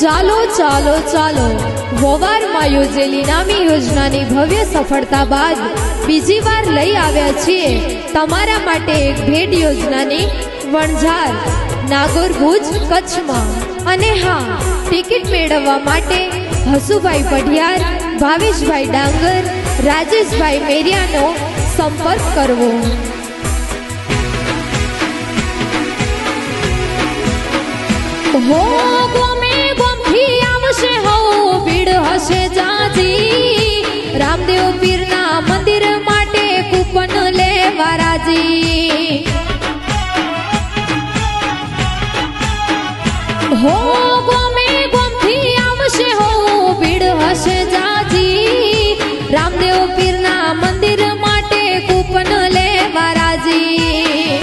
ચાલો ચાલો ચાલો. વવારમાં યોજેલી નામી યોજનાની ભવ્ય સફળતા બાદ બીજી વાર લઈ આવ્યા છીએ તમારા માટે એક ભેટ યોજનાની વણઝાર, નાગોર ભુજ કચ્છમાં. અને હા, ટિકિટ મેળવવા માટે હસુભાઈ પઢિયાર, ભાવેશભાઈ ડાંગર, રાજેશભાઈ મેરિયાનો સંપર્ક કરવો. હો રામદેવ પીરના મંદિર માટે કૂપન લેવા રાજી. હો ગોમે ગોમથી આવશે હો, ભીડ હશે જાજી. રામદેવ પીરના મંદિર માટે કૂપન લેવા રાજી.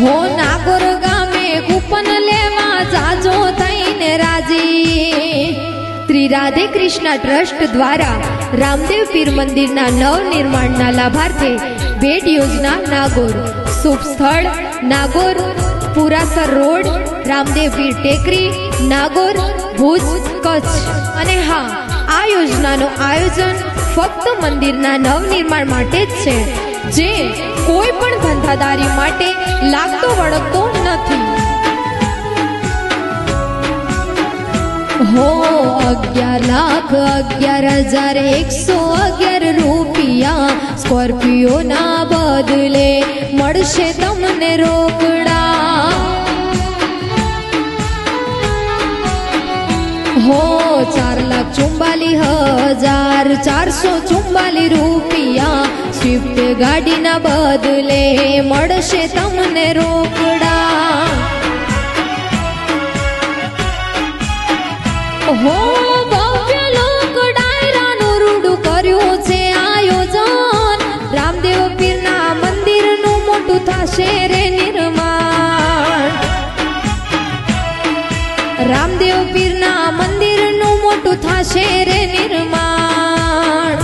હો નાગોર ગામે કૂપન લેવા જાજો. રાધે કૃષ્ણ ટ્રસ્ટ દ્વારા રામદેવ પીર મંદિરના નવનિર્માણના લાભાર્થે ભેટ યોજના નાગોર. શુભ સ્થળ, નાગોર, પુરાસર રોડ, રામદેવ પીર ટેકરી, નાગોર, ભુજ, કચ્છ. અને હા, આ યોજનાનું આયોજન ફક્ત મંદિરના નવનિર્માણ માટે જ છે, જે કોઈ પણ ધંધાદારી માટે લાગતો વળગતો નથી. હો અગિયાર લાખ અગિયાર હજાર એકસો અગિયાર રૂપિયા સ્કોર્પિયો ના બદલે મળશે તમને રોકડા. હો ચાર લાખ ચુમ્બાલી હજાર ચારસો ચુમ્બાલી રૂપિયા સ્વિફ્ટ ગાડીના બદલે મળશે તમને રોકડા. થશે રે નિર્માણ. રામદેવ પીરના મંદિરનું મોટું થશે રે નિર્માણ.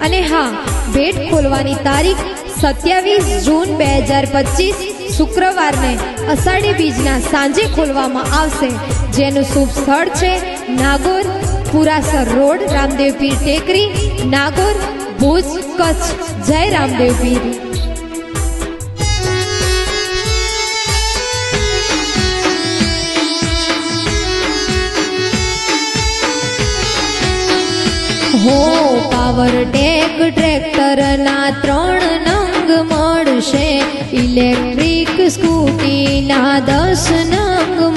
અને હા, ભેટ ખોલવાની તારીખ સત્યાવીસ જૂન બે હજાર પચીસ શુક્રવારને અષાઢી બીજના સાંજે ખોલવામાં આવશે. જેનું શુભ સ્થળ છે નાગોર પુરાસર રોડ, રામદેવ પીર ટેકરી, નાગોર ભુજ કચ્છ. જય રામદેવ પીર. હો પાવર ટેક ટ્રેક્ટરના ત્રણ નંગ મળશે. ઇલેક્ટ્રિક સ્કૂટીના દસ નંગ